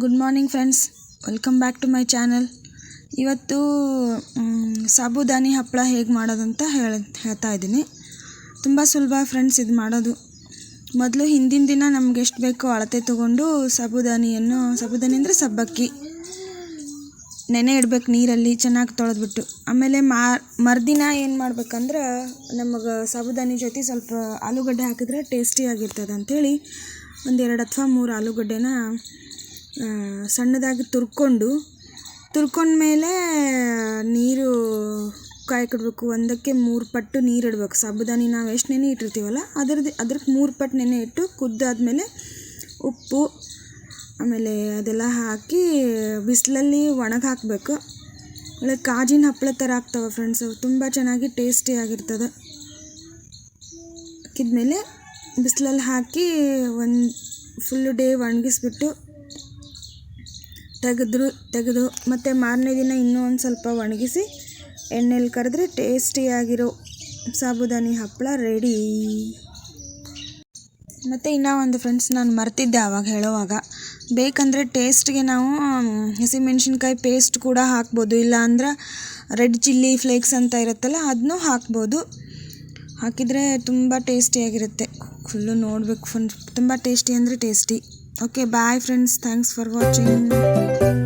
Good morning friends welcome back to my channel ಇವತ್ತು ಸಾಬುದಾನಿ ಹಪ್ಪಳ ಹೇಗೆ ಮಾಡೋದಂತ ಹೇಳ, ಹೇಳ್ತಾ ಇದ್ದೀನಿ. ತುಂಬ ಸುಲಭ ಫ್ರೆಂಡ್ಸ್ ಇದು ಮಾಡೋದು. ಮೊದಲು ಹಿಂದಿನ ದಿನ ನಮ್ಗೆ ಎಷ್ಟು ಬೇಕೋ ಅಳತೆ ತೊಗೊಂಡು ಸಾಬುದಾನಿಯನ್ನು, ಸಾಬುದಾನಿ ಅಂದರೆ ಸಬ್ಬಕ್ಕಿ. ನೆನೆ ಇಡ್ಬೇಕು ನೀರಲ್ಲಿ, ಚೆನ್ನಾಗಿ ತೊಳೆದ್ಬಿಟ್ಟು. ಆಮೇಲೆ ಮರ್ದಿನ ಮರುದಿನ ಏನು ಮಾಡ್ಬೇಕಂದ್ರೆ ನಮಗೆ ಸಾಬುದಾನಿ ಜೊತೆ ಸ್ವಲ್ಪ ಆಲೂಗಡ್ಡೆ ಹಾಕಿದ್ರೆ ಟೇಸ್ಟಿಯಾಗಿರ್ತದೆ ಅಂಥೇಳಿ ಒಂದೆರಡು ಅಥವಾ ಮೂರು ಆಲೂಗಡ್ಡೆನ ಸಣ್ಣದಾಗಿ ತುರ್ಕೊಂಡು ತುರ್ಕೊಂಡ್ಮೇಲೆ ನೀರು ಕಾಯ್ಕಿಡ್ಬೇಕು ಒಂದಕ್ಕೆ ಮೂರು ಪಟ್ಟು ನೀರು ಇಡಬೇಕು. ಸಾಬುದಾನಿ ನಾವು ಎಷ್ಟು ನೆನೆ ಇಟ್ಟಿರ್ತೀವಲ್ಲ, ಅದ್ರದ್ದು ಅದಕ್ಕೆ ಮೂರು ಪಟ್ಟು ನೆನೆ ಇಟ್ಟು ಕುದ್ದಾದ್ಮೇಲೆ ಉಪ್ಪು, ಆಮೇಲೆ ಅದೆಲ್ಲ ಹಾಕಿ ಬಿಸಿಲಲ್ಲಿ ಒಣಗಿ ಹಾಕಬೇಕು ಒಳ್ಳೆ ಕಾಜಿನ ಹಪ್ಪಳ ಥರ ಆಗ್ತವೆ ಫ್ರೆಂಡ್ಸ್ ತುಂಬ ಚೆನ್ನಾಗಿ ಟೇಸ್ಟಿಯಾಗಿರ್ತದೆ ಹಾಕಿದ್ಮೇಲೆ ಬಿಸಿಲಲ್ಲಿ ಹಾಕಿ ಒಂದು ಫುಲ್ ಡೇ ಒಣಗಿಸ್ಬಿಟ್ಟು ತೆಗೆದ್ರು, ತೆಗೆದು ಮತ್ತು ಮಾರನೇ ದಿನ ಇನ್ನೂ ಒಂದು ಸ್ವಲ್ಪ ಒಣಗಿಸಿ ಎಣ್ಣೆಲಿ ಕರೆದ್ರೆ ಟೇಸ್ಟಿಯಾಗಿರೋ ಸಾಬುದಾನಿ ಹಪ್ಪಳ ರೆಡಿ ಮತ್ತು ಇನ್ನೂ ಒಂದು ಫ್ರೆಂಡ್ಸ್ ನಾನು ಮರ್ತಿದ್ದೆ ಆವಾಗ ಹೇಳೋವಾಗ. ಬೇಕಂದರೆ ಟೇಸ್ಟ್ಗೆ ನಾವು ಹಸಿಮೆಣ್ಸಿನ್ಕಾಯಿ ಪೇಸ್ಟ್ ಕೂಡ ಹಾಕ್ಬೋದು. ಇಲ್ಲ ಅಂದ್ರೆ ರೆಡ್ ಚಿಲ್ಲಿ ಫ್ಲೇಕ್ಸ್ ಅಂತ ಇರುತ್ತಲ್ಲ ಅದನ್ನೂ ಹಾಕ್ಬೋದು. ಹಾಕಿದರೆ ತುಂಬ ಟೇಸ್ಟಿಯಾಗಿರುತ್ತೆ ಫುಲ್ಲು ನೋಡಬೇಕು ಫುಲ್ ತುಂಬ ಟೇಸ್ಟಿ ಅಂದರೆ tasty okay bye friends. Thanks for watching.